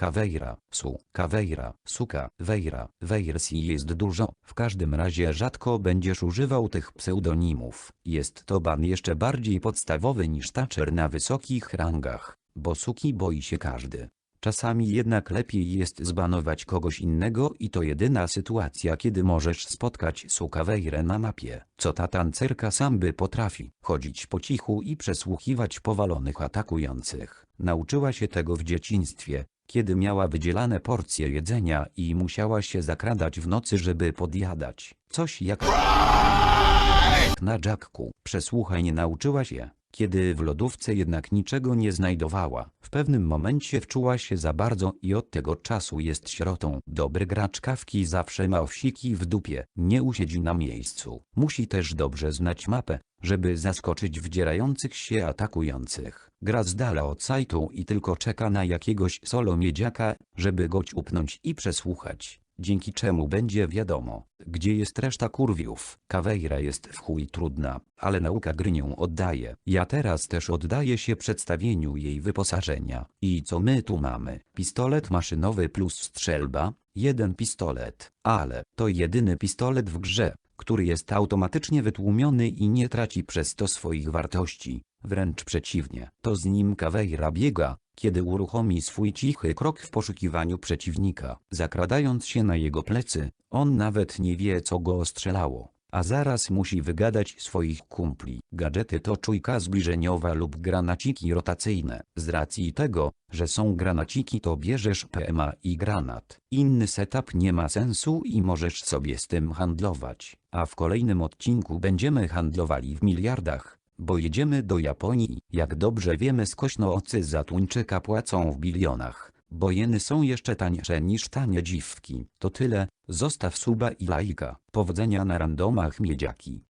wejra, su, kawejra, suka, wejra, wersji jest dużo, w każdym razie rzadko będziesz używał tych pseudonimów. Jest to ban jeszcze bardziej podstawowy niż taczer na wysokich rangach, bo suki boi się każdy. Czasami jednak lepiej jest zbanować kogoś innego i to jedyna sytuacja kiedy możesz spotkać sukawejrę na mapie. Co ta tancerka sam by potrafi, chodzić po cichu i przesłuchiwać powalonych atakujących. Nauczyła się tego w dzieciństwie, kiedy miała wydzielane porcje jedzenia i musiała się zakradać w nocy żeby podjadać. Coś jak na Jackku. Przesłuchaj nie nauczyła się. Kiedy w lodówce jednak niczego nie znajdowała, w pewnym momencie wczuła się za bardzo i od tego czasu jest sierotą. Dobry gracz kawki zawsze ma owsiki w dupie, nie usiedzi na miejscu. Musi też dobrze znać mapę, żeby zaskoczyć wdzierających się atakujących. Gra z dala od sajtu i tylko czeka na jakiegoś solo miedziaka, żeby go upnąć i przesłuchać. Dzięki czemu będzie wiadomo, gdzie jest reszta kurwiów. Kawejra jest w chuj trudna, ale nauka gry nią oddaje. Ja teraz też oddaję się przedstawieniu jej wyposażenia. I co my tu mamy? Pistolet maszynowy plus strzelba, jeden pistolet, ale to jedyny pistolet w grze, który jest automatycznie wytłumiony i nie traci przez to swoich wartości. Wręcz przeciwnie, to z nim Kawejra biega, kiedy uruchomi swój cichy krok w poszukiwaniu przeciwnika. Zakradając się na jego plecy, on nawet nie wie co go ostrzelało, a zaraz musi wygadać swoich kumpli. Gadżety to czujka zbliżeniowa lub granaciki rotacyjne. Z racji tego, że są granaciki to bierzesz PMA i granat. Inny setup nie ma sensu i możesz sobie z tym handlować. A w kolejnym odcinku będziemy handlowali w miliardach bo jedziemy do Japonii. Jak dobrze wiemy skośnoocy za tuńczyka płacą w bilionach, bo jeny są jeszcze tańsze niż tanie dziwki. To tyle, zostaw suba i lajka. Powodzenia na randomach miedziaki.